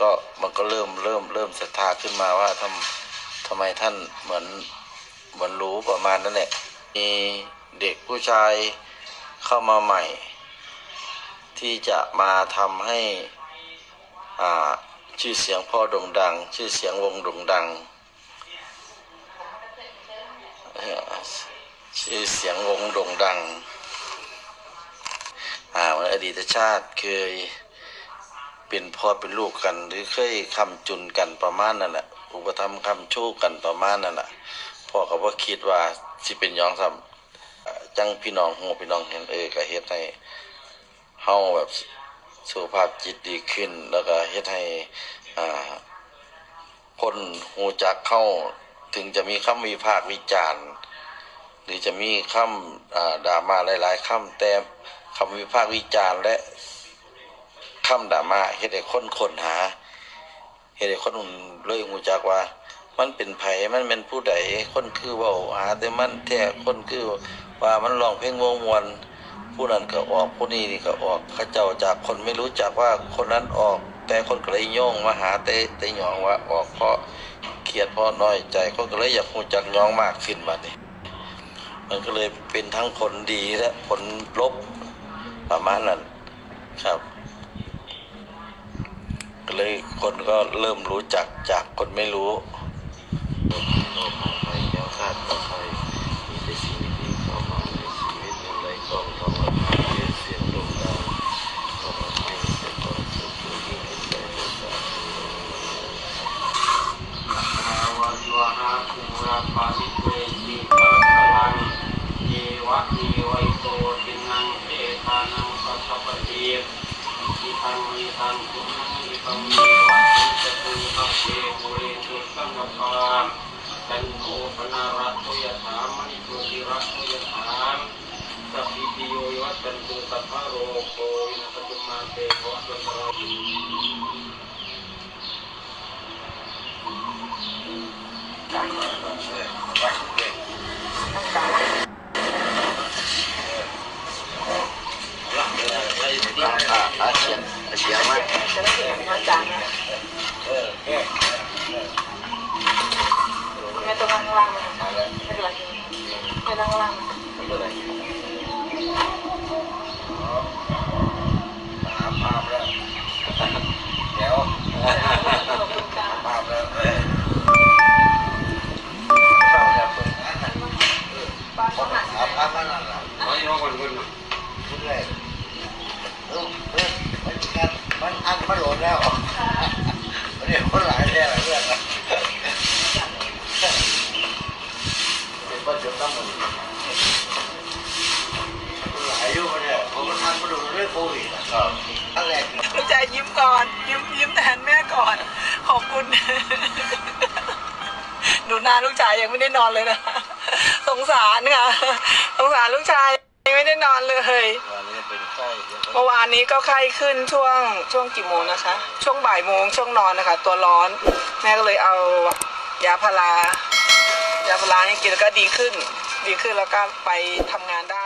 ก็มันก็เริ่มเริ่มเริ่มศรัทธาขึ้นมาว่าทำทำไมท่านเหมือนเหมือนรู้ประมาณนั้นแหละมีเด็กผู้ชายเข้ามาใหม่ ที่จะมาทำให้อ่าชื่อเสียงพ่อโด่งดัง ชื่อเสียงวงโด่งดังชื่อเสียงวงโด่งดัง อ่าอดีตชาติเคย เป็นพ่อเป็นลูกกัน หรือเคยคำจุนกันประมาณนั่นแหละอุปถัมคำชู้กันประมาณนั่นแหละพ่อก็ว่าคิดว่าสิเป็นหยองซ้ำจังพี่น้องหูพี่น้องเห็นเออก็เฮ็ดให้เฮาแบบสุขภาพจิตดีขึ้น แล้วก็เฮ็ดให้อ่าคนหูจักเข้าถึงจะมีคำวิพากษ์วิจารณ์ หรือจะมีคำอ่าด่ามาหลาย ๆคำแต่คำวิพากษ์วิจารณ์และ คำด่ามาเฮ็ดให้คนค้นหาเฮ็ดให้คนเลยหูจักว่า มันเป็นไผมันเป็นผู้ใดคนคือเว้าหาแต่มันแท้คนคือว่ามันร้องเพลงวงมวนผู้นั้นก็ออกผู้นี้นี่ก็ออกเขาเจ้าจากคนไม่รู้จักว่าคนนั้นออก แต่คนก็เลยโยงมาหาแต่แต่หยองว่าออกเพราะเครียดเพราะน้อยใจคนก็เลยอยากหูจักหยองมากขึ้นบัดนี้มันก็เลยเป็นทั้งผลดีและผลลบประมาณนั้นครับ ก็เลยคน ก็เริ่มรู้จักจากคนไม่รู้โลกของไปแก้วคาดต่อไปมีแต่สิ่งดีเข้ามาในชีวิตในไรกองเข้ามาเสียเสียงด่งดังเข้ามาเป็นแต่ความสุขยิ่งขึ้นไปในสาธุวะยวหาภูราปาลิเตจิปัสสลังเยวะเยวโตตินังเอตานังสัพพะเยวะติจตุตัพเพปุเรตุสังกปาจันโทปนาระโตย ถามณิโตติระโตยถามสัพพิติโยวัตตันตุสัพพะโรโควินัสตุมาเตภวัตตรายิ อ่าอาเสียงอาเสียงมาก จะ เห็นอาจารย์นะไม่ต้องนั่งล่างนะไม่เป็นไรไม่นั่งล่างนะหาภาพแล้วเดี๋ยวภาพแล้วเข้าแล้วตรงป่าต้อาภาพนั่นแหละขอย้อนก่อนเพื่อนนะพูดเออเออมันมันอันมันโหลดแล้วเรียกคนหลายแน่เรื่องนะเป็นปัจจุบันมันหลายอยู่เนี่ยผมมันอัน มันโหลดเรื่องโควิดนะครับอันแรกลูกชายยิ้มก่อน ยิ้มยิ้มแทนแม่ก่อน ขอบคุณหนูนาลูกชายยังไม่ได้นอนเลยนะสงสารค่ะสงสารลูกชายยังไม่ได้นอนเลยวันนี้เป็นไข้ยังไม่เมื่อวานนี้ก็ไข้ขึ้นช่วงช่วงกี่โมงนะคะ ช่วงบ่ายโมงช่วงนอนนะคะ ตัวร้อนแม่ก็เลยเอายาพารายาพาราให้กินแล้วก็ดีขึ้น ดีขึ้นแล้วก็ไปทำงานได้